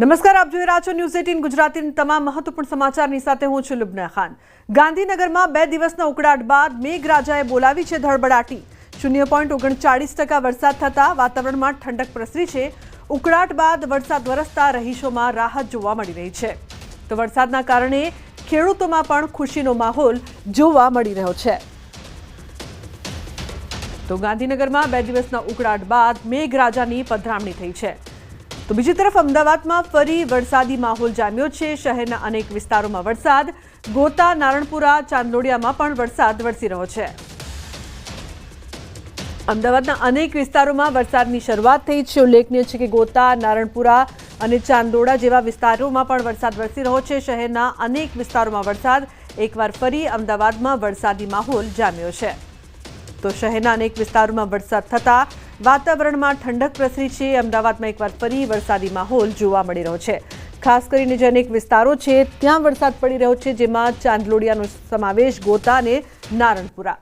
નમસ્કાર, આપ જોઈ રહ્યા છો ન્યૂઝ એટીન ગુજરાતીની તમામ મહત્વપૂર્ણ સમાચારની સાથે હું છું લુબના ખાન. ગાંધીનગરમાં બે દિવસના ઉકળાટ બાદ મેઘરાજાએ બોલાવી છે ધડબડાટી. શૂન્ય પોઈન્ટ ઓગણચાળીસ ટકા વરસાદ થતાં વાતાવરણમાં ઠંડક પ્રસરી છે. ઉકળાટ બાદ વરસાદ વરસતા રહીશોમાં રાહત જોવા મળી રહી છે. તો વરસાદના કારણે ખેડૂતોમાં પણ ખુશીનો માહોલ જોવા મળી રહ્યો છે. તો ગાંધીનગરમાં બે દિવસના ઉકળાટ બાદ મેઘરાજાની પધરામણી થઈ છે. તો બીજી તરફ અમદાવાદમાં ફરી વરસાદી માહોલ જામ્યો છે. શહેરના અનેક વિસ્તારોમાં વરસાદ. ગોતા, નારણપુરા, ચાંદલોડિયામાં પણ વરસાદ વરસી રહ્યો છે. અમદાવાદના અનેક વિસ્તારોમાં વરસાદની શરૂઆત થઈ છે. ઉલ્લેખનીય છે કે ગોતા, નારણપુરા અને ચાંદોડા જેવા વિસ્તારોમાં પણ વરસાદ વરસી રહ્યો છે. શહેરના અનેક વિસ્તારોમાં વરસાદ. એકવાર ફરી અમદાવાદમાં વરસાદી માહોલ જામ્યો છે. તો શહેરના અનેક વિસ્તારોમાં વરસાદ થતા વાતાવરણમાં ઠંડક પ્રસરી છે. અમદાવાદમાં એકવાર ફરી વરસાદી માહોલ જોવા મળી રહ્યો છે. ખાસ કરીને જે અનેક વિસ્તારો છે, ત્યાં વરસાદ પડી રહ્યો છે, જેમાં ચાંદલોડિયાનો સમાવેશ ગોતા અને નારણપુરા.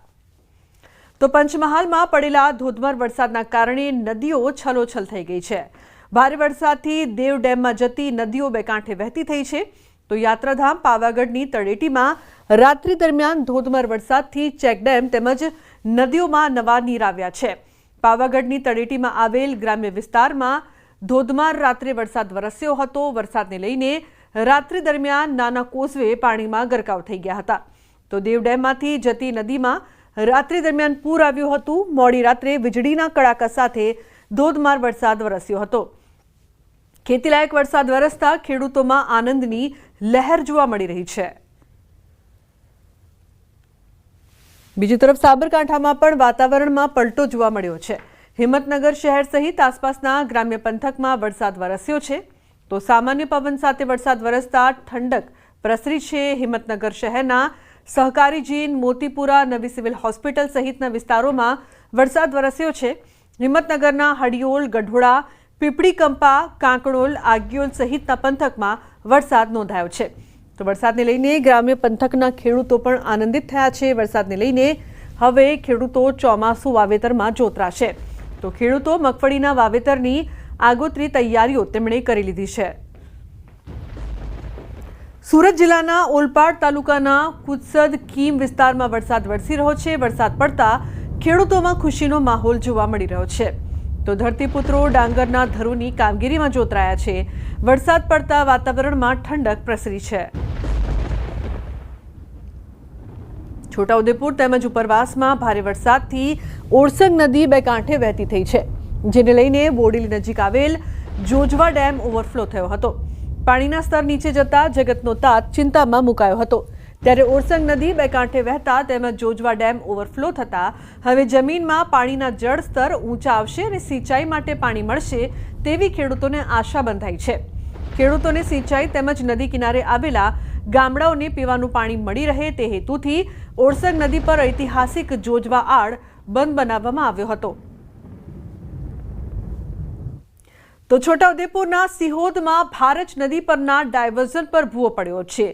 તો પંચમહાલમાં પડેલા ધોધમાર વરસાદના કારણે નદીઓ છલોછલ થઈ ગઈ છે. ભારે વરસાદથી દેવ ડેમમાં જતી નદીઓ બે કાંઠે વહેતી થઈ છે. તો યાત્રાધામ પાવાગઢની તળેટીમાં રાત્રિ દરમિયાન ધોધમાર વરસાદથી ચેકડેમ તેમજ નદીઓમાં નવા નીર આવ્યા છે. પાવાગઢની તળેટીમાં આવેલ ગ્રામ્ય વિસ્તારમાં ધોધમાર રાત્રે વરસાદ વરસ્યો હતો. વરસાદને લઈને રાત્રિ દરમિયાન નાના કોસવે પાણીમાં ગરકાવ થઈ ગયા હતા. તો દેવ ડેમમાંથી જતી નદીમાં રાત્રિ દરમિયાન પૂર આવ્યું હતું. મોડી રાત્રે વીજળીના કડાકા સાથે ધોધમાર વરસાદ વરસ્યો હતો. ખેતીલાયક વરસાદ વરસતા ખેડૂતોમાં આનંદની લહેર જોવા મળી રહી છે. બીજી તરફ સાબરકાંઠામાં પણ વાતાવરણમાં પલટો જોવા મળ્યો છે. હિંમતનગર શહેર સહિત આસપાસના ગ્રામ્ય પંથકમાં વરસાદ વરસ્યો છે. તો સામાન્ય પવન સાથે વરસાદ વરસતા ઠંડક પ્રસરી છે હિંમતનગર શહેરના સહકારી જીન મોતીપુરા નવી સિવિલ હોસ્પિટલ સહિતના વિસ્તારોમાં વરસાદ વરસ્યો છે. હિંમતનગરના હડિયોલ, ગઢોળા પીપળી કંપા કાંકણોલ, આગિયોલ સહિતના પંથકમાં વરસાદ નોંધાયો છે. તો વરસાદને લઈને ગ્રામ્ય પંથકના ખેડૂતો પણ આનંદિત થયા છે. વરસાદને લઈને હવે ખેડૂતો ચોમાસું વાવેતરમાં જોતરાશે. તો ખેડૂતો મગફળીના વાવેતરની આગોતરી તૈયારીઓ તેમણે કરી લીધી છે. સુરત જિલ્લાના ઓલપાડ તાલુકાના કુદસદ કીમ વિસ્તારમાં વરસાદ વરસી રહ્યો છે. વરસાદ પડતા ખેડૂતોમાં ખુશીનો માહોલ જોવા મળી રહ્યો છે. તો ધરતીપુત્રો ડાંગરના ધરુની કામગીરીમાં જોતરાયા છે. વરસાદ પડતા વાતાવરણમાં ઠંડક પ્રસરી છે. છોટાઉદેપુર તેમજ ઉપરવાસમાં ભારે વરસાદથી ઓરસંગ નદી બે કાંઠે વહેતી થઈ છે, જેને લઈને બોડેલી નજીક આવેલ જોજવા ડેમ ઓવરફ્લો થયો હતો. પાણીના સ્તર નીચે જતા જગતનો તાત ચિંતામાં મુકાયો હતો. ત્યારે ઓરસંગ નદી બે કાંઠે વહેતા તેમજ જોજવા ડેમ ઓવરફ્લો થતા હવે જમીનમાં પાણીના જળ સ્તર ઊંચા આવશે અને સિંચાઈ માટે પાણી મળશે તેવી ખેડૂતોને આશા બંધાઈ છે. ખેડૂતોને સિંચાઈ તેમજ નદી કિનારે આવેલા ગામડાઓને પીવાનું પાણી મળી રહે તે હેતુથી ઓરસંગ નદી પર ઐતિહાસિક જોજવા આડ બંધ બનાવવામાં આવ્યો હતો. તો છોટાઉદેપુરના સિહોદમાં ભારત નદી પરના ડાયવર્ઝન પર ભૂવો પડ્યો છે.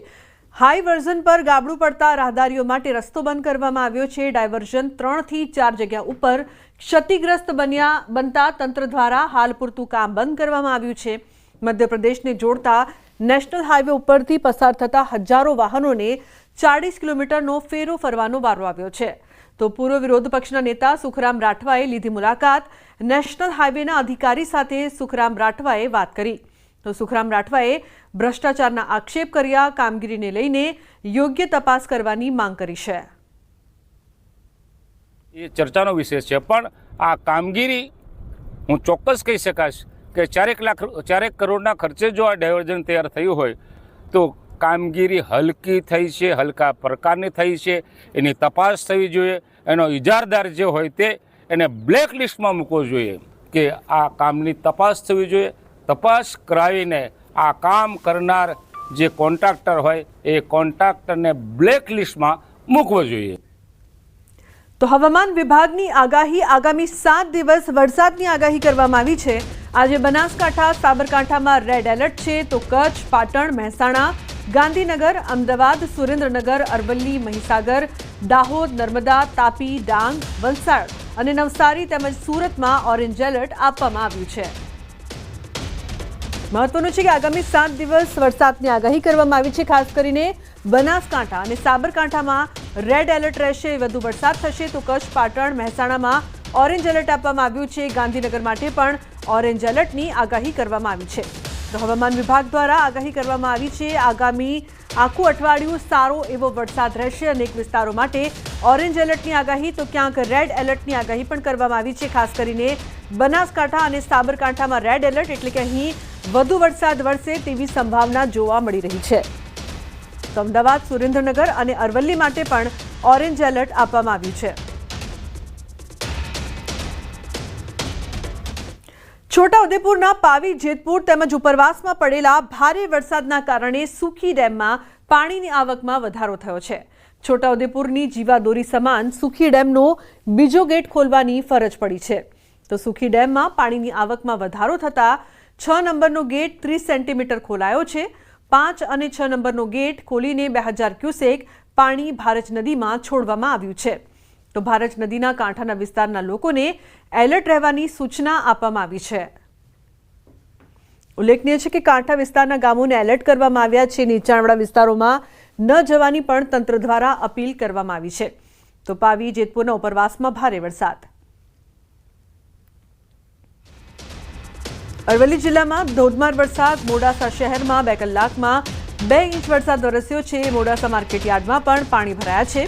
હાઈ વર્ઝન પર ગાબડું પડતા રાહદારીઓ માટે રસ્તો બંધ કરવામાં આવ્યો છે. ડાયવર્ઝન ત્રણથી ચાર જગ્યા ઉપર ક્ષતિગ્રસ્ત બન્યા, બનતા તંત્ર દ્વારા હાલ પૂરતું કામ બંધ કરવામાં આવ્યું છે. મધ્યપ્રદેશને જોડતા નેશનલ હાઈવે ઉપરથી પસાર થતા હજારો વાહનોને ચાળીસ કિલોમીટરનો ફેરો ફરવાનો વારો આવ્યો છે. તો પૂર્વ વિરોધ પક્ષના નેતા સુખરામ રાઠવાએ લીધી મુલાકાત. નેશનલ હાઈવેના અધિકારી સાથે સુખરામ રાઠવાએ વાત કરી. તો સુખરામ રાઠવાએ ભ્રષ્ટાચારના આક્ષેપ કર્યા કામગીરીને લઈને યોગ્ય તપાસ કરવાની માંગ કરી છે. એ ચર્ચાનો વિષય છે, પણ આ કામગીરી હું ચોક્કસ કહી શકાશ કે ચારેક લાખ ચારેક કરોડના ખર્ચે જો આ ડાયવર્ઝન તૈયાર થયું હોય, તો કામગીરી હલકી થઈ છે, હલકા પ્રકારની થઈ છે, એની તપાસ થવી જોઈએ, એનો ઇજારદાર જે હોય તે એને બ્લેક લિસ્ટમાં મૂકવો જોઈએ કે આ કામની તપાસ થવી જોઈએ તપાસ કરાવીને આ કામ કરનાર જે કોન્ટ્રાક્ટર હોય, એ કોન્ટ્રાક્ટરને બ્લેક લિસ્ટમાં મૂકવો જોઈએ. તો હવામાન વિભાગની આગાહી આગામી સાત દિવસ વરસાદની આગાહી કરવામાં આવી છે. આજે બનાસકાંઠા, સાબરકાંઠામાં રેડ એલર્ટ છે. તો કચ્છ, પાટણ, મહેસાણા, ગાંધીનગર, અમદાવાદ, સુરેન્દ્રનગર, અરવલ્લી, મહીસાગર, દાહોદ, નર્મદા, તાપી, ડાંગ, વલસાડ અને નવસારી તેમજ સુરતમાં ઓરેન્જ એલર્ટ આપવામાં આવ્યું છે. મહત્વનું છે કે આગામી સાત દિવસ વરસાદની આગાહી કરવામાં આવી છે, ખાસ કરીને બનાસકાંઠા અને સાબરકાંઠામાં રેડ એલર્ટ રહેશે, વધુ વરસાદ થશે તો કચ્છ, પાટણ, મહેસાણામાં ઓરેન્જ એલર્ટ આપવામાં આવ્યું છે. ગાંધીનગર માટે પણ ઓરેન્જ એલર્ટની આગાહી કરવામાં આવી છે. તો હવામાન વિભાગ દ્વારા આગાહી કરવામાં આવી છે, આગામી આખું અઠવાડિયું સારો એવો વરસાદ રહેશે. અનેક વિસ્તારો માટે ઓરેન્જ એલર્ટની આગાહી તો ક્યાંક રેડ એલર્ટની આગાહી પણ કરવામાં આવી છે, ખાસ કરીને બનાસકાંઠા અને સાબરકાંઠામાં રેડ એલર્ટ એટલે કે અહીં વધુ વરસાદ વરસે તેવી સંભાવના જોવા મળી રહી છે. તો અમદાવાદ, સુરેન્દ્રનગર અને અરવલ્લી માટે પણ ઓરેન્જ એલર્ટ આપવામાં આવ્યું છે. છોટાઉદેપુરના પાવી, જેતપુર તેમજ ઉપરવાસમાં પડેલા ભારે વરસાદના કારણે સુખી ડેમમાં પાણીની આવકમાં વધારો થયો છે. છોટાઉદેપુરની જીવાદોરી સમાન સુખી ડેમનો બીજો ગેટ ખોલવાની ફરજ પડી છે. તો સુખી ડેમમાં પાણીની આવકમાં વધારો થતાં છ નંબરનો ગેટ ત્રીસ સેન્ટીમીટર ખોલાયો છે. પાંચ અને છ નંબરનો ગેટ ખોલીને બે હજાર ક્યુસેક પાણી ભારજ નદીમાં છોડવામાં આવ્યું છે. તો ભારજ નદીના કાંઠાના વિસ્તારના લોકોને એલર્ટ રહેવાની સૂચના આપવામાં આવી છે. ઉલ્લેખનીય છે કે કાંઠા વિસ્તારના ગામોને એલર્ટ કરવામાં આવ્યા છે. નીચાણવાળા વિસ્તારોમાં ન જવાની પણ તંત્ર દ્વારા અપીલ કરવામાં આવી છે. તો પાવી, જેતપુરના ઉપરવાસમાં ભારે વરસાદ. અરવલ્લી જિલ્લામાં ધોધમાર વરસાદ. મોડાસા શહેરમાં બે કલાકમાં બે ઇંચ વરસાદ વરસ્યો છે. મોડાસા માર્કેટ યાર્ડમાં પણ પાણી ભરાયા છે.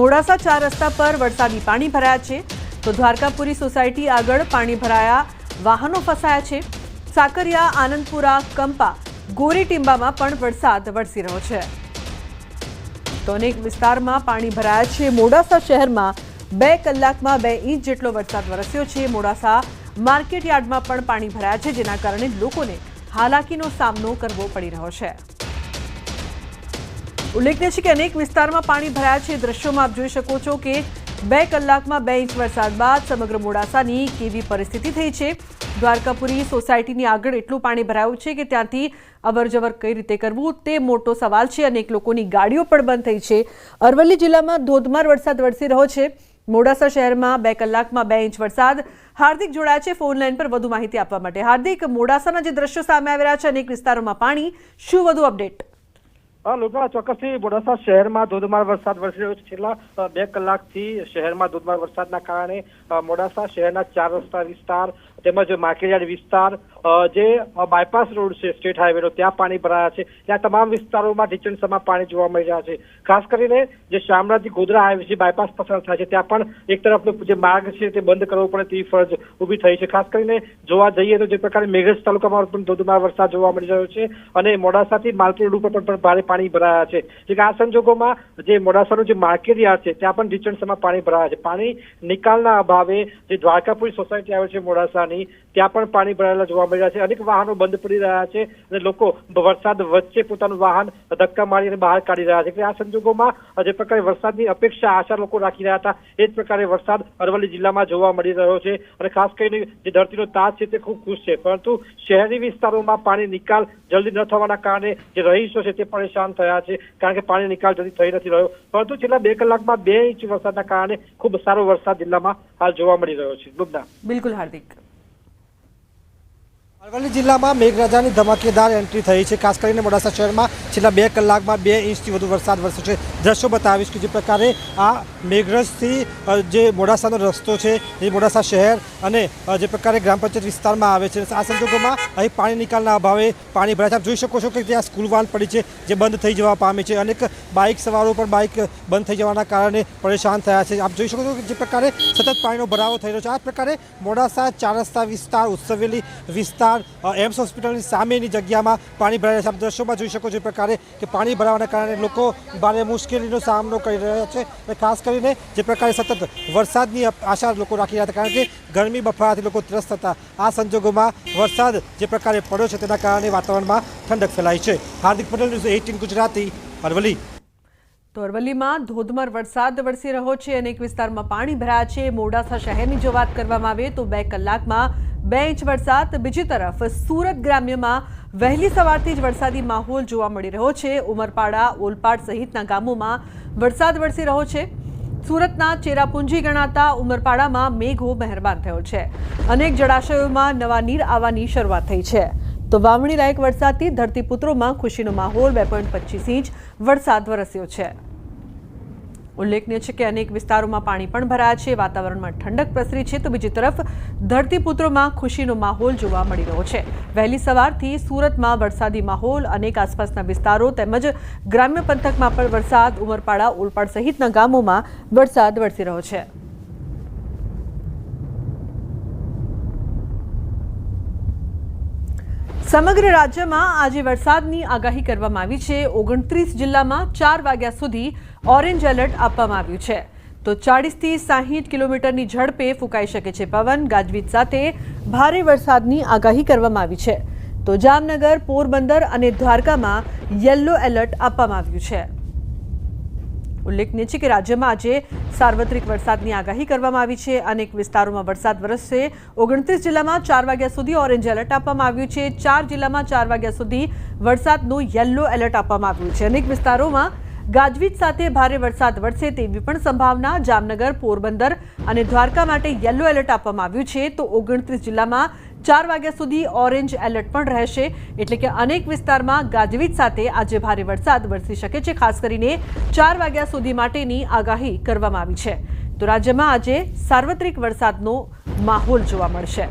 મોડાસા ચાર રસ્તા પર વરસાદી પાણી ભરાયા છે. તો દ્વારકાપુરી સોસાયટી આગળ પાણી ભરાયા વાહનો ફસાયા છે. સાકરિયા, આનંદપુરા, કંપા ગોરીટીંબામાં પણ વરસાદ વરસી રહ્યો છે. તો અનેક વિસ્તારમાં પાણી ભરાયા છે. મોડાસા શહેરમાં બે કલાકમાં બે ઇંચ જેટલો વરસાદ વરસ્યો છે. મોડાસા માર્કેટ યાર્ડમાં પણ પાણી ભરાયા છે, જેના કારણે લોકોને હાલાકીનો સામનો કરવો પડી રહ્યો છે. ઉલ્લેખનીય છે કે અનેક વિસ્તારમાં પાણી ભરાયા છે. દ્રશ્યોમાં આપ જોઈ શકો છો કે બે કલાકમાં બે ઇંચ વરસાદ બાદ સમગ્ર મોડાસાની કેવી પરિસ્થિતિ થઈ છે. દ્વારકાપુરી સોસાયટીની આગળ એટલું પાણી ભરાયું છે કે ત્યાંથી અવરજવર કઈ રીતે કરવું તે મોટો સવાલ છે. અનેક લોકોની ગાડીઓ પણ બંધ થઈ છે. અરવલ્લી જિલ્લામાં ધોધમાર વરસાદ વરસી રહ્યો છે. મોડાસા શહેરમાં બે કલાકમાં બે ઇંચ વરસાદ. હાર્દિક જોડાયા છે ફોન લાઈન પર વધુ માહિતી આપવા માટે. હાર્દિક, મોડાસાના જે દ્રશ્યો સામે આવી રહ્યા છે અનેક વિસ્તારોમાં પાણી, શું વધુ અપડેટ? હા ચોક્કસથી મોડાસા શહેરમાં ધોધમાર વરસાદ વરસી રહ્યો છે. છેલ્લા બે કલાકથી શહેરમાં ધોધમાર વરસાદના કારણે મોડાસા શહેરના ચાર રસ્તા વિસ્તાર તેમજ માર્કેટયાર્ડ વિસ્તાર જે બાયપાસ રોડ છે સ્ટેટ હાઈવેનો ત્યાં પાણી ભરાયા છે. ત્યાં તમામ વિસ્તારોમાં ઢીચણસમાં પાણી જોવા મળી રહ્યા છે. ખાસ કરીને જે શામળાજી ગોધરા હાઈવે છે બાયપાસ પસાર થાય છે, ત્યાં પણ એક તરફનો જે માર્ગ છે, તે બંધ કરવો પડે તેવી ફરજ ઊભી થઈ છે. ખાસ કરીને જોવા જઈએ તો જે પ્રકારે મેઘજ તાલુકામાં પણ ધોધમાર વરસાદ જોવા મળી રહ્યો છે અને મોડાસાથી માલપુર રોડ ઉપર પણ ભારે પાણી ભરાયા છે. જે આ સંજોગોમાં જે મોડાસાનું જે માર્કેટ છે, ત્યાં પણ ઢીચણસમાં પાણી ભરાયા છે. પાણી નિકાલના અભાવે જે દ્વારકાપુરી સોસાયટી આવે છે, મોડાસાની, ત્યાં પણ પાણી ભરાયેલા જોવા રહ્યા છે. અનેક વાહનો બંધ પડી રહ્યા છે અને લોકો વરસાદ વચ્ચે પોતાનું વાહન ધક્કા મારીને બહાર કાઢી રહ્યા છે. એટલે આ સંજોગોમાં જે પ્રકારે વરસાદની અપેક્ષા આશા લોકો રાખી રહ્યા હતા, એ જ પ્રકારે વરસાદ અરવલ્લી જિલ્લામાં જોવા મળી રહ્યો છે અને ખાસ કરીને જે ધરતીનો તાજ છે તે ખૂબ ખુશ છે. પરંતુ શહેરી વિસ્તારોમાં પાણી નિકાલ જલ્દી ન થવાના કારણે જે રહીશો છે તે પરેશાન થયા છે, કારણ કે પાણી નિકાલ જલ્દી થઈ નથી રહ્યો. પરંતુ છેલ્લા બે કલાકમાં બે ઇંચ વરસાદના કારણે ખૂબ સારો વરસાદ જિલ્લામાં હાલ જોવા મળી રહ્યો છે. બિલકુલ હાર્દિક. અરવલ્લી જિલ્લામાં મેઘરાજાની ધમાકેદાર એન્ટ્રી થઈ છે. ખાસ કરીને મોડાસા શહેરમાં છેલ્લા બે કલાકમાં બે ઇંચથી વધુ વરસાદ વરસ્યો છે. દ્રશ્યો બતાવીશ કે જે પ્રકારે આ મેઘરજથી જે મોડાસાનો રસ્તો છે એ મોડાસા શહેર અને જે પ્રકારે ગ્રામ પંચાયત વિસ્તારમાં આવે છે. આ સંજોગોમાં અહીં પાણી નિકાલના અભાવે પાણી ભરાય છે. આપ જોઈ શકો છો કે ત્યાં સ્કૂલ વાન પડી છે જે બંધ થઈ જવા પામે છે. અનેક બાઇક સવારો પણ બાઇક બંધ થઈ જવાના કારણે પરેશાન થયા છે. આપ જોઈ શકો છો કે જે પ્રકારે સતત પાણીનો ભરાવો થઈ રહ્યો છે. આ પ્રકારે મોડાસા ચાર રસ્તા વિસ્તાર, ઉત્સવેલી વિસ્તાર અ, એમ્સ હોસ્પિટલની સામેની જગ્યામાં પાણી ભરાયા છે. આપ દ્રશ્યોમાં જોઈ શકો છો એ પ્રકારે કે પાણી ભરાવાના કારણે લોકો ભારે મુશ્કેલીનો સામનો કરી રહ્યા છે અને ખાસ કરીને જે પ્રકારે સતત વરસાદની આશા લોકો રાખી રહ્યા હતા કારણ કે ગરમી બફારાથી લોકો ત્રસ્ત હતા. આ સંજોગોમાં વરસાદ જે પ્રકારે પડ્યો છે તેના કારણે વાતાવરણમાં ઠંડક ફેલાઈ છે. Hardik Patel news eighteen Gujarati Aravalli. તો અરવલ્લીમાં ધોધમાર વરસાદ વરસી રહ્યો છે અનેક વિસ્તારમાં પાણી ભરાયા છે. મોડાસા શહેરની જો વાત કરવામાં આવે તો બે કલાકમાં બે ઇંચ વરસાદ. બીજી તરફ સુરત ગ્રામ્યમાં વહેલી સવારથી જ વરસાદી માહોલ જોવા મળી રહ્યો છે. ઉમરપાડા, ઓલપાડ સહિતના ગામોમાં વરસાદ વરસી રહ્યો છે. સુરતના ચેરાપુંજી ગણાતા ઉમરપાડામાં મેઘો મહેરબાન થયો છે. અનેક જળાશયોમાં નવા નીર આવવાની શરૂઆત થઈ છે. તો વાવણી લાયક વરસાદથી ધરતીપુત્રોમાં ખુશીનો માહોલ, બે પોઈન્ટ પચીસ ઇંચ વરસાદ વરસ્યો છે. ઉલ્લેખનીય છે કે અનેક વિસ્તારોમાં પાણી પણ ભરાયા છે, વાતાવરણમાં ઠંડક પ્રસરી છે, તો બીજી તરફ ધરતીપુત્રોમાં ખુશીનો માહોલ જોવા મળી રહ્યો છે. વહેલી સવારથી સુરતમાં વરસાદી માહોલ, અનેક આસપાસના વિસ્તારો તેમજ ગ્રામ્ય પંથકમાં પણ વરસાદ, ઉમરપાડા, ઓલપાડ સહિતના ગામોમાં વરસાદ વરસી રહ્યો છે. સમગ્ર રાજ્યમાં આજે વરસાદની આગાહી કરવામાં આવી છે. ઓગણત્રીસ જિલ્લામાં ચાર વાગ્યા સુધી ઓરેન્જ એલર્ટ આપવામાં આવ્યું છે. તો ચાળીસથી સાહીઠ કિલોમીટરની ઝડપે ફૂંકાઈ શકે છે પવન. ગાજવીજ સાથે ભારે વરસાદની આગાહી કરવામાં આવી છે. તો જામનગર, પોરબંદર અને દ્વારકામાં યલો એલર્ટ આપવામાં આવ્યું છે. ઉલ્લેખનીય છે કે રાજ્યમાં આજે સાર્વત્રિક વરસાદની આગાહી કરવામાં આવી છે. અનેક વિસ્તારોમાં વરસાદ વરસશે. ઓગણત્રીસ જિલ્લામાં ચાર વાગ્યા સુધી ઓરેન્જ એલર્ટ આપવામાં આવ્યું છે. ચાર જિલ્લામાં ચાર વાગ્યા સુધી વરસાદનું યલો એલર્ટ આપવામાં આવ્યું છે. અનેક વિસ્તારોમાં ગાજવીજ સાથે ભારે વરસાદ વરસે તેવી પણ સંભાવના. જામનગર, પોરબંદર અને દ્વારકા માટે યલો એલર્ટ આપવામાં આવ્યું છે. તો ઓગણત્રીસ જિલ્લામાં ચાર વાગ્યા સુધી ઓરેન્જ એલર્ટ પણ રહેશે. એટલે કે અનેક વિસ્તારમાં ગાજવીજ સાથે આજે ભારે વરસાદ વરસી શકે છે. ખાસ કરીને ચાર વાગ્યા સુધી માટેની આગાહી કરવામાં આવી છે. તો રાજ્યમાં આજે સાર્વત્રિક વરસાદનો માહોલ જોવા મળશે.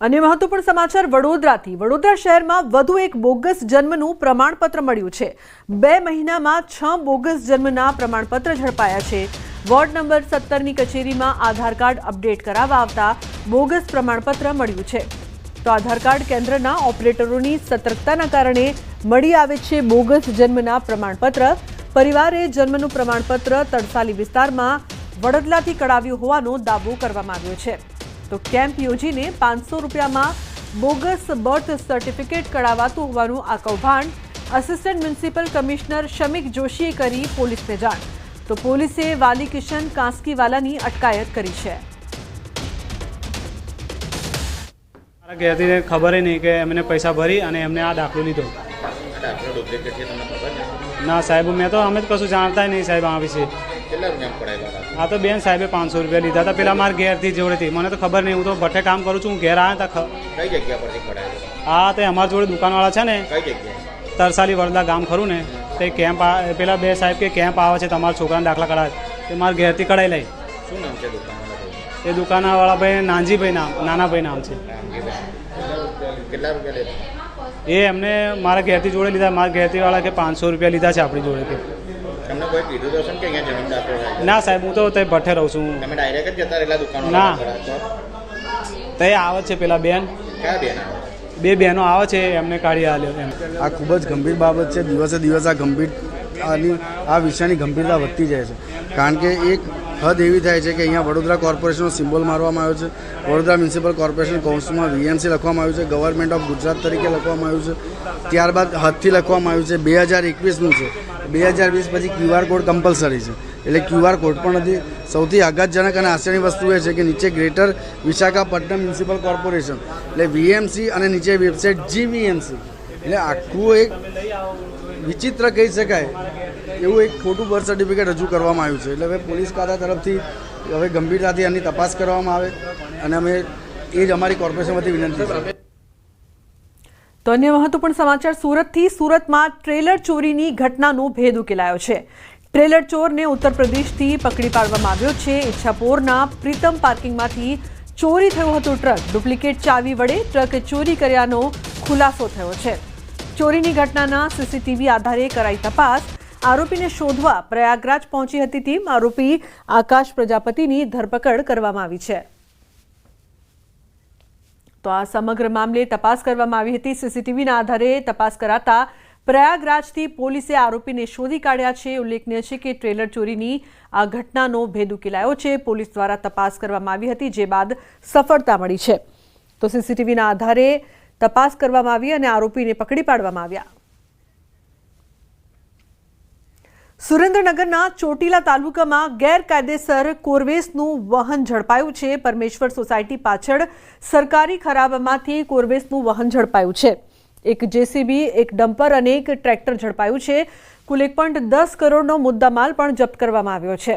અને મહત્વપૂર્ણ સમાચાર, વડોદરાથી. વડોદરા શહેરમાં વધુ એક બોગસ જન્મનું પ્રમાણપત્ર મળ્યું છે. બે મહિનામાં છ બોગસ જન્મના પ્રમાણપત્ર ઝડપાયા છે. વોર્ડ નંબર સત્તરની કચેરીમાં આધાર કાર્ડ અપડેટ કરાવવા આવતા બોગસ પ્રમાણપત્ર મળ્યું છે. તો આધાર કાર્ડ કેન્દ્રના ઓપરેટરોની સતર્કતાના કારણે મળી આવે છે બોગસ જન્મના પ્રમાણપત્ર. પરિવારે જન્મનું પ્રમાણપત્ર તડસાલી વિસ્તારમાં વડોદરાથી કઢાવ્યું હોવાનો દાવો કરવામાં આવ્યો છે. તો કેમ્પ યોજીને પાંચસો રૂપિયામાં બોગસ બર્થ સર્ટિફિકેટ કઢાવાતું હોવાનું આ કૌભાંડ અસિસ્ટન્ટ મ્યુનિસિપલ કમિશનર શમિક જોશીએ કરી પોલીસને જાણ. તો પોલીસે વાલી કિશન કાંસકીવાલાની અટકાયત કરી છે. મારા ઘેરથી ખબર નહીં કે એમને પૈસા ભરી અને એમને આ દાખલો લીધો. દાખલો ડુપ્લિકેટ છે તમને ખબર ને ના સાહેબ મેં તો અમે જ કશું જાણતા નહીં સાહેબ આ વિશે. આ તો બેન સાહેબે પાંચસો રૂપિયા લીધા હતા. પેલા મારા ઘેરથી જોડેથી. મને તો ખબર નહીં. હું તો ભઠ્ઠે કામ કરું છું. હું ઘેર આવ્યા હતા હા જગ્યા પરથી તે અમારા જોડે દુકાનવાળા છે ને. તરસાલી વડલા ગામ ખરું ને. તે કેમ્પ પેલા બે સાહેબ કે કેમ્પ આવે છે તમારા છોકરાને દાખલા કઢાવે તે મારા ઘેરથી કઢાઈ લઈ શું નામ છે દુકાન એ દુકાનવાળા ભાઈ નાનજીભાઈ નામ નાના ભાઈ નામ છે. કેટલા રૂપિયા એ એમને મારા ઘેરથી જોડે લીધા મારા ઘેરથી વાળા કે પાંચસો રૂપિયા લીધા છે આપણી જોડે કે. તમને કોઈ કીધું તો કે અહીંયા જમીન દાખલો થાય ના સાહેબ હું તો તે ભઠ્ઠે રહું છું. તમે ડાયરેક્ટ જ જતા રહેલા દુકાનો ના. તે આવે છે પેલા બેન. કયા બેન આવે? બે બહેનો આવે છે, એમને કાઢી આલ્યો એમ. આ ખૂબ જ ગંભીર બાબત છે. દિવસે દિવસ આ ગંભીર આની આ વિષયની ગંભીરતા વધતી જાય છે. કારણ કે એક હદ એવી થાય છે કે અહીંયા વડોદરા કોર્પોરેશનનો સિમ્બોલ મારવામાં આવ્યો છે. વડોદરા મ્યુનિસિપલ કોર્પોરેશન કૌન્સિલમાં વીએમસી લખવામાં આવ્યું છે. ગવર્મેન્ટ ઓફ ગુજરાત તરીકે લખવામાં આવ્યું છે. ત્યારબાદ હદથી લખવામાં આવ્યું છે. બે હજાર એકવીસનું છે. બે હજાર વીસ પછી ક્યુઆર કોડ કમ્પલસરી છે. એટલે ક્યુઆર કોડ પણ નથી. સૌથી આઘાતજનક અને આશ્ચર્યની વસ્તુ એ છે કે નીચે ગ્રેટર વિશાખાપટ્ટનમ મ્યુનિસિપલ કોર્પોરેશન, એટલે વીએમસી અને નીચે વેબસાઇટ જીવીએમસી. એટલે આખું એક વિચિત્ર કહી શકાય, એવું એક ખોટું બર્થ સર્ટિફિકેટ રજૂ કરવામાં આવ્યું છે. એટલે હવે પોલીસ ખાતા તરફથી હવે ગંભીરતાથી આની તપાસ કરવામાં આવે અને અમે એ જ અમારી કોર્પોરેશનમાંથી વિનંતી છે. તો અન્ય મહત્વપૂર્ણ સમાચાર સુરતથી. સુરતમાં ટ્રેલર ચોરીની ઘટનાનો ભેદ ઉકેલાયો છે. ટ્રેલર ચોરને ઉત્તર પ્રદેશથી પકડી પાડવામાં આવ્યો છે. ઈચ્છાપોરના પ્રીતમ પાર્કિંગમાંથી ચોરી થયો હતો ટ્રક. ડુપ્લિકેટ ચાવી વડે ટ્રકે ચોરી કર્યાનો ખુલાસો થયો છે. ચોરીની ઘટનાના સીસીટીવી આધારે કરાઈ તપાસ. આરોપીને શોધવા પ્રયાગરાજ પહોંચી હતી ટીમ. આરોપી આકાશ પ્રજાપતિની ધરપકડ કરવામાં આવી છે. તો આ સમગ્ર મામલે તપાસ કરવામાં આવી હતી. સીસીટીવીના આધારે તપાસ કરાતા પ્રયાગરાજથી પોલીસે આરોપીને શોધી કાઢ્યા છે. ઉલ્લેખનીય છે કે ટ્રેલર ચોરીની આ ઘટનાનો ભેદ ઉકેલાયો છે. પોલીસ દ્વારા તપાસ કરવામાં આવી હતી, જે બાદ સફળતા મળી છે. તો સીસીટીવીના આધારે તપાસ કરવામાં આવી અને આરોપીને પકડી પાડવામાં આવ્યા. સુરેન્દ્રનગરના ચોટીલા તાલુકામાં ગેરકાયદેસર કોરવેસનું વહન ઝડપાયું છે. પરમેશ્વર સોસાયટી પાછળ સરકારી ખરાબામાંથી કોરવેસનું વહન ઝડપાયું છે. એક જેસીબી, એક ડમ્પર અને એક ટ્રેક્ટર ઝડપાયું છે. કુલ એક પોઈન્ટ દસ કરોડનો મુદ્દામાલ પણ જપ્ત કરવામાં આવ્યો છે.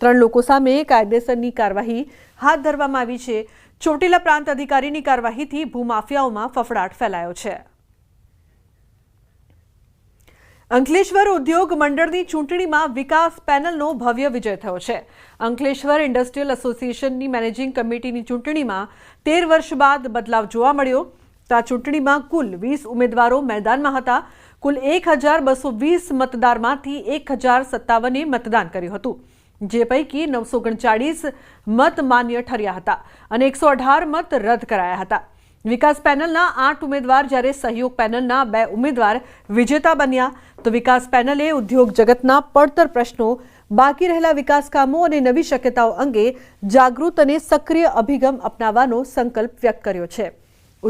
ત્રણ લોકો સામે કાયદેસરની કાર્યવાહી હાથ ધરવામાં આવી છે. ચોટીલા પ્રાંત અધિકારીની કાર્યવાહીથી ભૂમાફિયાઓમાં ફફડાટ ફેલાયો છે. અંકલેશ્વર ઉદ્યોગ મંડળની ચૂંટણીમાં વિકાસ પેનલનો ભવ્ય વિજય થયો છે. અંકલેશ્વર ઇન્ડસ્ટ્રીયલ એસોસિએશનની મેનેજિંગ કમિટીની ચૂંટણીમાં તેર વર્ષ બાદ બદલાવ જોવા મળ્યો. તો આ ચૂંટણીમાં કુલ વીસ ઉમેદવારો મેદાનમાં હતા. કુલ એક હજાર બસો વીસ મતદારમાંથી એક હજાર સત્તાવને મતદાન કર્યું હતું. જે પૈકી નવસો ઓગણચાળીસ મત માન્ય ઠર્યા હતા અને એકસો અઢાર મત રદ કરાયા હતા. વિકાસ પેનલના આઠ ઉમેદવાર જ્યારે સહયોગ પેનલના બે ઉમેદવાર વિજેતા બન્યા, તો વિકાસ પેનલે ઉદ્યોગ જગતના પડતર પ્રશ્નો, બાકી રહેલા વિકાસ કામો અને નવી શક્યતાઓ અંગે જાગૃત અને સક્રિય અભિગમ અપનાવવાનો સંકલ્પ વ્યક્ત કર્યો છે.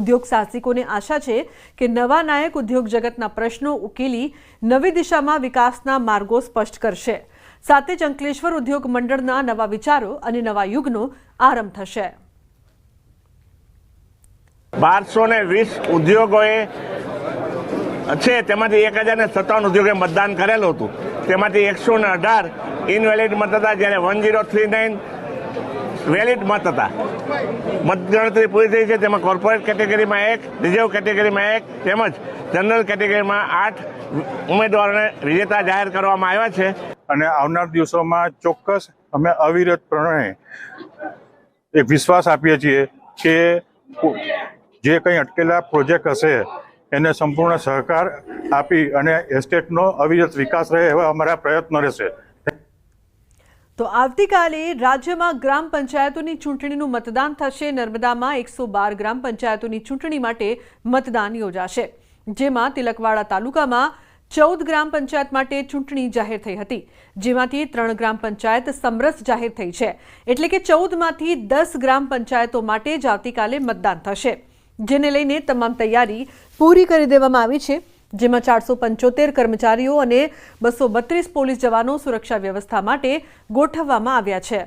ઉદ્યોગ સાહસિકોને આશા છે કે નવા નાયક ઉદ્યોગ જગતના પ્રશ્નો ઉકેલી નવી દિશામાં વિકાસના માર્ગો સ્પષ્ટ કરશે. સાથે જ અંકલેશ્વર ઉદ્યોગ મંડળના નવા વિચારો અને નવા યુગનો આરંભ થશે. બારસો ને વીસ ઉદ્યોગોએ છે, તેમાંથી એક હજાર ને સત્તાવન ઉદ્યોગે મતદાન કરેલું હતું. તેમાંથી એકસો ને અઢાર ઇનવેલિડ મત હતા જ્યારે one zero three nine valid મત હતા. મતગણતરી પૂરી થઈ છે, તેમાં કોર્પોરેટ કેટેગરીમાં એક રિઝર્વ કેટેગરીમાં એક, તેમજ જનરલ કેટેગરીમાં આઠ ઉમેદવારોને વિજેતા જાહેર કરવામાં આવ્યા છે. અને આવનાર દિવસોમાં ચોક્કસ અમે અવિરતપણે એક વિશ્વાસ આપીએ છીએ કે જે કંઈ અટકેલા પ્રોજેક્ટ હશે, એને સંપૂર્ણ સહકાર આપી અને એસ્ટેટનો અવિરત વિકાસ રહે એવા અમારા પ્રયત્નો રહેશે. તો આવતીકાલે રાજ્યમાં ગ્રામ પંચાયતોની ચૂંટણીનું મતદાન થશે. નર્મદામાં એકસો બાર ગ્રામ પંચાયતોની ચૂંટણી માટે મતદાન યોજાશે. જેમાં તિલકવાડા તાલુકામાં ચૌદ ગ્રામ પંચાયત માટે ચૂંટણી જાહેર થઈ હતી. જેમાંથી ત્રણ ગ્રામ પંચાયત સમરસ જાહેર થઈ છે. એટલે કે ચૌદમાંથી દસ ગ્રામ પંચાયતો માટે જ આવતીકાલે મતદાન થશે. જેને લઈને તમામ તૈયારી પૂરી કરી દેવામાં આવી છે. જેમાં ચારસો પંચોતેર કર્મચારીઓ અને બસો બત્રીસ પોલીસ જવાનો સુરક્ષા વ્યવસ્થા માટે ગોઠવવામાં આવ્યા છે.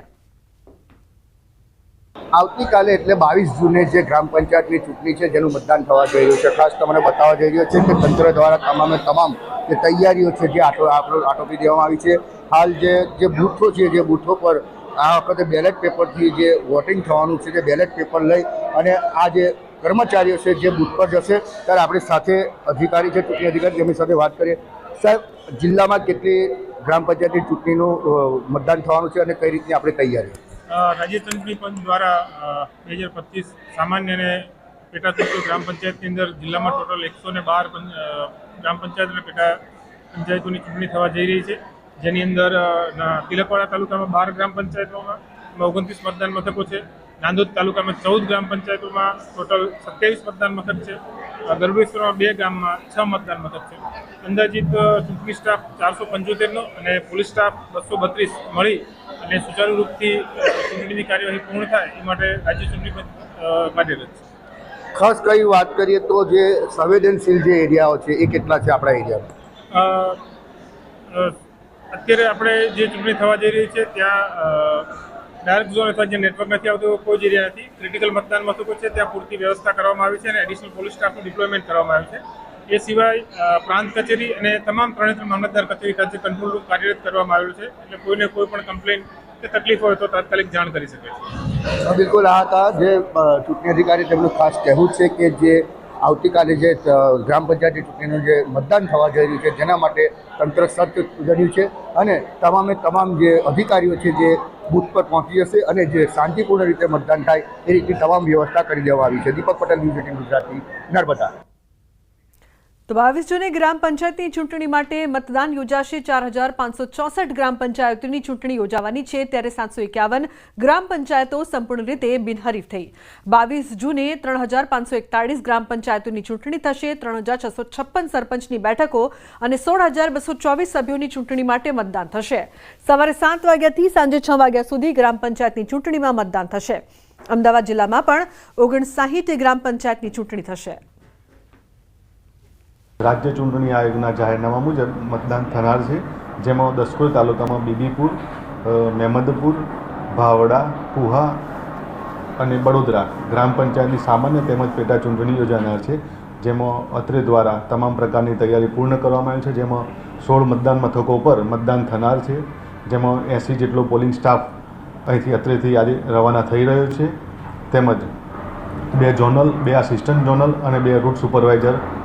આવતીકાલે એટલે બાવીસ જૂને જે ગ્રામ પંચાયતની ચૂંટણી છે, જેનું મતદાન થવા જઈ રહ્યું છે. ખાસ તમને બતાવવા જઈ રહ્યો છે કે તંત્ર દ્વારા તમામે તમામ જે તૈયારીઓ છે, જે આટો આટોપી દેવામાં આવી છે. હાલ જે જે બૂથો છે, જે બૂથો પર આ વખતે બેલેટ પેપરથી જે વોટિંગ થવાનું છે તે બેલેટ પેપર લઈ અને આ જે કર્મચારીઓ છે, જે બૂથ પર જશે, ત્યારે આપણી સાથે અધિકારી છે, ચૂંટણી અધિકારી તેમની સાથે વાત કરીએ. સાહેબ, જિલ્લામાં કેટલી ગ્રામ પંચાયતની ચૂંટણીનું મતદાન થવાનું છે અને કઈ રીતની આપણે તૈયારી? રાજ્ય ચૂંટણી પંચ દ્વારા બે હજાર પચીસ સામાન્ય અને પેટા ચૂંટણી ગ્રામ પંચાયતની અંદર જિલ્લામાં ટોટલ એકસો ને બાર ગ્રામ પંચાયત અને પેટા પંચાયતોની ચૂંટણી થવા જઈ રહી છે. જેની અંદર તિલકવાડા તાલુકામાં બાર ગ્રામ પંચાયતોમાં ઓગણત્રીસ મતદાન મથકો છે. નાંદોદ તાલુકામાં ચૌદ ગ્રામ પંચાયતોમાં ટોટલ સત્યાવીસ મતદાન મથક છે. ગરબેશ્વરમાં બે ગામમાં છ મતદાન મથક છે. અંદાજિત ચૂંટણી સ્ટાફ ચારસો પંચોતેરનો અને પોલીસ સ્ટાફ બસો બત્રીસ મળી અને સુચારુ રૂપથી ચૂંટણીની કાર્યવાહી પૂર્ણ થાય એ માટે રાજ્ય ચૂંટણી પંચ કાર્યરત છે. ખાસ કઈ વાત કરીએ તો જે સંવેદનશીલ જે એરિયાઓ છે એ કેટલા છે આપણા એરિયામાં? અત્યારે આપણે જે ચૂંટણી થવા જઈ રહી છે ત્યાં ડાર્ક ઝોન અથવા જે નેટવર્ક નથી આવતું કોઈ જ એરિયા નથી. ક્રિટિકલ મતદાન મથકો છે ત્યાં પૂરતી વ્યવસ્થા કરવામાં આવી છે અને એડિશનલ પોલીસ સ્ટાફનું ડિપ્લોયમેન્ટ કરવામાં આવ્યું છે. એ સિવાય પ્રાંત કચેરી અને તમામ ત્રણે ત્રણ મામલતદાર કચેરી ખાતે કંટ્રોલ રૂમ કાર્યરત કરવામાં આવેલું છે. એટલે કોઈને કોઈ પણ કમ્પ્લેન કે તકલીફ હોય તો તાત્કાલિક જાણ કરી શકે છે. બિલકુલ. આ હતા જે ચૂંટણી અધિકારી તેમનું ખાસ કહેવું છે કે જે આવતીકાલે જે ગ્રામ પંચાયતની ચૂંટણીનું જે મતદાન થવા જઈ રહ્યું છે, જેના માટે તંત્ર સજ્જ રહ્યું છે અને તમામે તમામ જે અધિકારીઓ છે, જે બૂથ પર પહોંચી જશે અને જે શાંતિપૂર્ણ રીતે મતદાન થાય એ રીતની તમામ વ્યવસ્થા કરી દેવામાં આવી છે. Deepak Patel news eighteen Gujarati, Narmada. તો બાવીસ જૂને ગ્રામ પંચાયતની ચૂંટણી માટે મતદાન યોજાશે. ચાર હજાર પાંચસો ચોસઠ ગ્રામ પંચાયતોની ચૂંટણી યોજાવાની છે. ત્યારે સાતસો એકાવન ગ્રામ પંચાયતો સંપૂર્ણ રીતે બિનહરીફ થઈ. બાવીસ જૂને ત્રણ હજાર પાંચસો એકતાળીસ ગ્રામ પંચાયતોની ચૂંટણી થશે. ત્રણ હજાર છસો છપ્પન સરપંચની બેઠકો અને સોળ હજાર બસો ચોવીસ સભ્યોની ચૂંટણી માટે મતદાન થશે. સવારે સાત વાગ્યાથી સાંજે છ વાગ્યા સુધી ગ્રામ પંચાયતની ચૂંટણીમાં મતદાન થશે. અમદાવાદ જિલ્લામાં પણ ઓગણસાહીઠ ગ્રામ પંચાયતની ચૂંટણી થશે. રાજ્ય ચૂંટણી આયોગના જાહેરનામા મુજબ મતદાન થનાર છે. જેમાં દસકોલ તાલુકામાં બીબીપુર મેમદપુર, ભાવડા પુહા અને બડોદરા ગ્રામ પંચાયતની સામાન્ય તેમજ પેટા ચૂંટણી યોજાનાર છે. જેમાં અત્રે દ્વારા તમામ પ્રકારની તૈયારી પૂર્ણ કરવામાં આવી છે. જેમાં સોળ મતદાન મથકો પર મતદાન થનાર છે. જેમાં એંસી જેટલો પોલિંગ સ્ટાફ અહીંથી અત્રેથી આજે રવાના થઈ રહ્યો છે. તેમજ બે ઝોનલ, બે આસિસ્ટન્ટ ઝોનલ અને બે રૂટ સુપરવાઇઝરની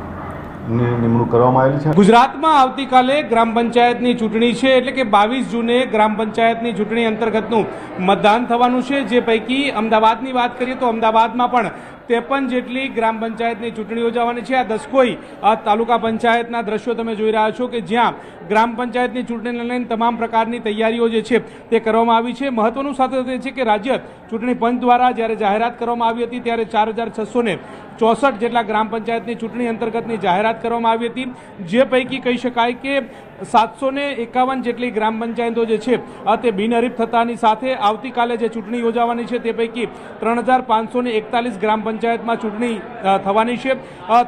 નિમણૂક કરવામાં આવેલી છે. ગુજરાતમાં આવતીકાલે ગ્રામ પંચાયતની ચૂંટણી છે, એટલે કે બાવીસ જૂને ગ્રામ પંચાયતની ચૂંટણી અંતર્ગતનું મતદાન થવાનું છે. જે પૈકી અમદાવાદની વાત કરીએ તો અમદાવાદમાં પણ ત્રેપન જેટલી ગ્રામ પંચાયતની ચૂંટણી યોજાવાની છે. આ દસકોઈ તાલુકા પંચાયતના દ્રશ્યો તમે જોઈ રહ્યા છો કે જ્યાં ગ્રામ પંચાયતની ચૂંટણીને લઈને તમામ પ્રકારની તૈયારીઓ જે છે તે કરવામાં આવી છે. મહત્વનું સાથે સાથે છે કે રાજ્ય ચૂંટણી પંચ દ્વારા જ્યારે જાહેરાત કરવામાં આવી હતી ત્યારે ચાર હજાર છસોને ચોસઠ જેટલા ગ્રામ પંચાયતની ચૂંટણી અંતર્ગતની જાહેરાત કરવામાં આવી હતી. જે પૈકી કહી શકાય કે સાતસો એકાવન જેટલી ગ્રામ પંચાયતો જે છે તે બિનહરીફ થતાની સાથે આવતીકાલે જે ચૂંટણી યોજાવાની છે તે પૈકી ત્રણ હજાર પાંચસો એકતાલીસ ગ્રામ પંચાયતમાં ચૂંટણી થવાની છે.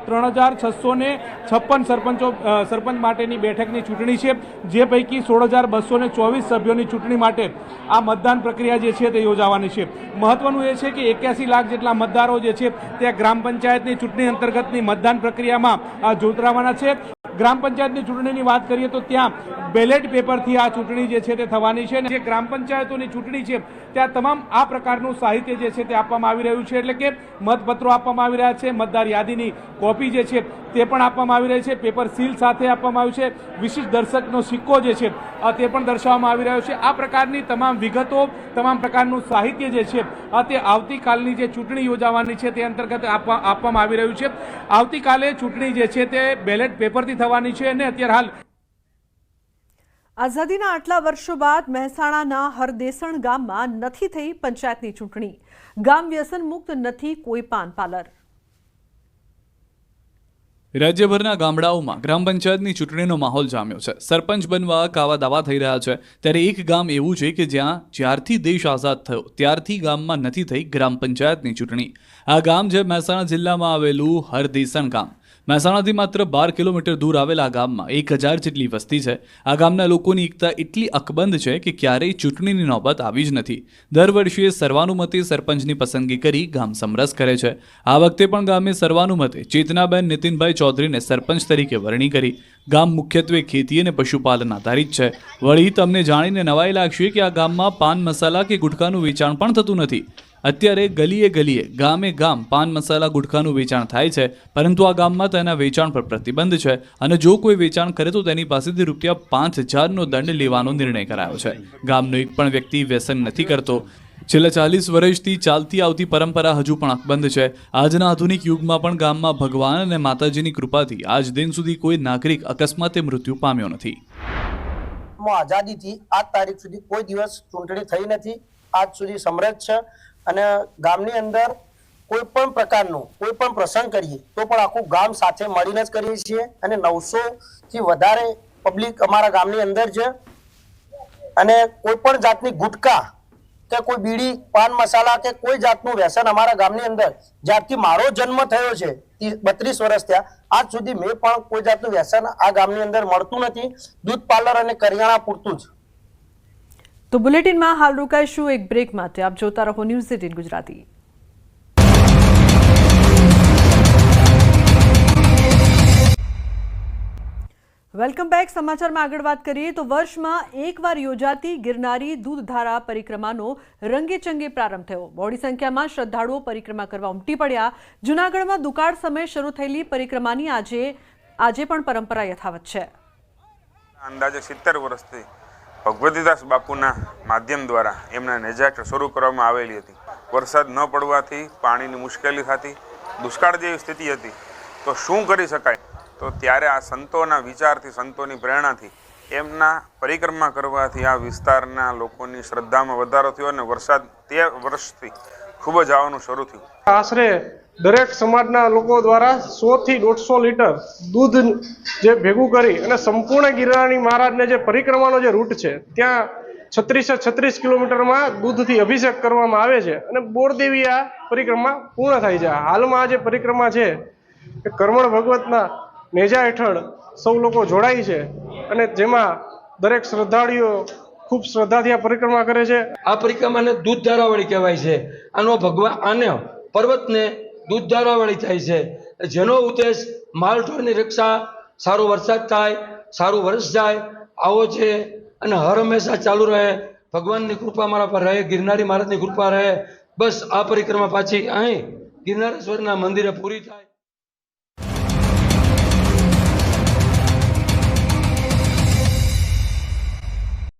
ત્રણ હજાર છસો ને છપ્પન સરપંચો સરપંચ માટેની બેઠકની ચૂંટણી છે. જે પૈકી સોળ હજાર બસો ને ચોવીસ સભ્યોની ચૂંટણી માટે આ મતદાન પ્રક્રિયા જે છે તે યોજાવાની છે. મહત્વનું એ છે કે એક્યાસી લાખ જેટલા મતદારો જે છે તે ગ્રામ પંચાયતની ચૂંટણી અંતર્ગતની મતદાન પ્રક્રિયામાં જોતરાવાના છે. ગ્રામ પંચાયતની ચૂંટણીની વાત કરીએ તો ત્યાં બેલેટ પેપરથી આ ચૂંટણી જે છે તે થવાની છે જે ગ્રામ પંચાયતોની ચૂંટણી છે, ત્યાં તમામ આ પ્રકારનું સાહિત્ય જે છે તે આપવામાં આવી રહ્યું છે. એટલે કે મતપત્રો આપવામાં આવી રહ્યા છે, મતદાર યાદીની કોપી જે છે તે પણ આપવામાં આવી રહી છે, પેપર સીલ સાથે આપવામાં આવ્યું છે, વિશિષ્ટ દર્શકનો સિક્કો જે છે તે પણ દર્શાવવામાં આવી રહ્યો છે. આ પ્રકારની તમામ વિગતો, તમામ પ્રકારનું સાહિત્ય જે છે તે આવતીકાલની જે ચૂંટણી યોજાવાની છે તે અંતર્ગત આપવા આપવામાં આવી રહ્યું છે. આવતીકાલે ચૂંટણી જે છે તે બેલેટ પેપરથી થવાની છે અને અત્યારે હાલ આઝાદીના આટલા વર્ષો બાદ મહેસાણાના હરદેસણ ગામમાં નથી થઈ પંચાયતની ચૂંટણી. ગામ વ્યસન મુક્ત નથી કોઈ પાન પાર્લર. રાજ્યભરના ગામડાઓમાં ગ્રામ પંચાયતની ચૂંટણીનો માહોલ જામ્યો છે. સરપંચ બનવા કાવા દાવા થઈ રહ્યા છે. ત્યારે એક ગામ એવું છે કે જ્યાં જ્યારથી દેશ આઝાદ થયો ત્યારથી ગામમાં નથી થઈ ગ્રામ પંચાયતની ચૂંટણી. આ ગામ છે મહેસાણા જિલ્લામાં આવેલું હરદેસણ ગામ. મહેસાણાથી માત્ર બાર કિલોમીટર દૂર આવેલા આ ગામમાં એક હજાર જેટલી વસ્તી છે. આ ગામના લોકોની એકતા એટલી અકબંધ છે કે ક્યારેય ચૂંટણીની નોબત આવી જ નથી. દર વર્ષે સર્વાનુમતે સરપંચની પસંદગી કરી ગામ સમરસ કરે છે. આ વખતે પણ ગામે સર્વાનુમતે ચેતનાબેન નીતિનભાઈ ચૌધરીને સરપંચ તરીકે વરણી કરી. ગામ મુખ્યત્વે ખેતી અને પશુપાલન આધારિત છે. વળી તમને જાણીને નવાઈ લાગશે કે આ ગામમાં પાન મસાલા કે ગુટખાનું વેચાણ પણ થતું નથી. અત્યારે ગલીએ ગલીએ, ગામે ગામ પાન મસાલા ગુટખાનું વેચાણ થાય છે, પરંતુ આ ગામમાં તેના વેચાણ પર પ્રતિબંધ છે અને જો કોઈ વેચાણ કરે તો તેની પાસેથી રૂપિયા પાંચ હજારનો દંડ લેવાનો નિર્ણય કરાયો છે. ગામનો એક પણ વ્યક્તિ વ્યસન નથી કરતો. છેલ્લા ચાલીસ વર્ષથી ચાલતી આવતી પરંપરા હજુ પણ અકબંધ છે. આજના આધુનિક યુગમાં પણ ગામમાં ભગવાન અને માતાજીની કૃપાથી આજ દિન સુધી કોઈ નાગરિક અકસ્માતે મૃત્યુ પામ્યો નથી. આઝાદીથી આજ તારીખ સુધી કોઈ દિવસ ચૂંટણી થઈ નથી. આજ સુધી સમૃદ્ધ છે. અને ગામની અંદર કોઈ પણ પ્રકારનું, કોઈ પણ પ્રસંગ કરીએ, તો પણ આખું ગામ સાથે મળીને જ કરીએ છીએ. અને નવસો થી વધારે પબ્લિક અમારા ગામની અંદર છે. અને કોઈ પણ જાતની ગુટકા કે કોઈ બીડી, પાન મસાલા કે કોઈ જાતનું વ્યસન અમારા ગામની અંદર, જ્યારથી મારો જન્મ થયો છે બત્રીસ વર્ષ થયા, આજ સુધી મેં પણ કોઈ જાતનું વ્યસન આ ગામની અંદર મળતું નથી. દૂધ પાર્લર અને કરિયાણા પૂરતું જ. તો બુલેટિનમાં હાલ રોકાઈશું એક બ્રેક માટે? આપ જોતા રહો news eighteen Gujarati. Welcome back. સમાચારમાં આગળ વાત કરીએ તો વર્ષમાં એકવાર યોજાતી ગિરનારી દૂધધારા પરિક્રમાનો રંગેચંગે પ્રારંભ થયો. બોડી સંખ્યામાં શ્રદ્ધાળુઓ પરિક્રમા કરવા ઉમટી પડ્યા. જૂનાગઢમાં દુકાળ સમયે શરૂ થયેલી પરિક્રમાની આજે આજે પણ પરંપરા યથાવત છે. અંદાજે સિત્તેર વર્ષથી ભગવતીદાસ બાપુના માધ્યમ દ્વારા એમના નેજા શરૂ કરવામાં આવેલી હતી. વરસાદ ન પડવાથી, પાણીની મુશ્કેલી થતી, દુષ્કાળ જેવી સ્થિતિ હતી. તો શું કરી શકાય? તો ત્યારે આ સંતોના વિચારથી, સંતોની પ્રેરણાથી, એમના પરિક્રમા કરવાથી આ વિસ્તારના લોકોની શ્રદ્ધામાં વધારો થયો અને વરસાદ તે વર્ષથી ખૂબ જ આવવાનું શરૂ થયું. આશરે દરેક સમાજના લોકો દ્વારા સોથી દોઢસો લીટર દૂધ જે ભેગું કરી અને સંપૂર્ણ ગિરનારી મહારાજને જે પરિક્રમાનો જે રૂટ છે, ત્યાં છત્રીસે છત્રીસ કિલોમીટરમાં દૂધથી અભિષેક કરવામાં આવે છે અને બોરદેવી આ પરિક્રમા પૂર્ણ થાય છે. હાલમાં આ જે પરિક્રમા છે એ કરમણ ભગવતના નેજા હેઠળ સૌ લોકો જોડાય છે અને જેમાં દરેક શ્રદ્ધાળુઓ ખૂબ શ્રદ્ધાથી આ પરિક્રમા કરે છે. આ પરિક્રમાને દૂધ ધારાવાળી કહેવાય છે. આનો ભગવાન, આને પર્વતને દૂધ ધારાવાળી થાય છે. જેનો ઉદ્દેશ માલઢોરની રક્ષા, સારો વરસાદ થાય, સારું વર્ષ જાય, આવો છે અને હર હંમેશા ચાલુ રહે. ભગવાનની કૃપા મારા પર રહે, ગિરનારી મહારાજની કૃપા રહે. બસ આ પરિક્રમા પાછી અહીં ગિરનારેશ્વરના મંદિરે પૂરી થાય.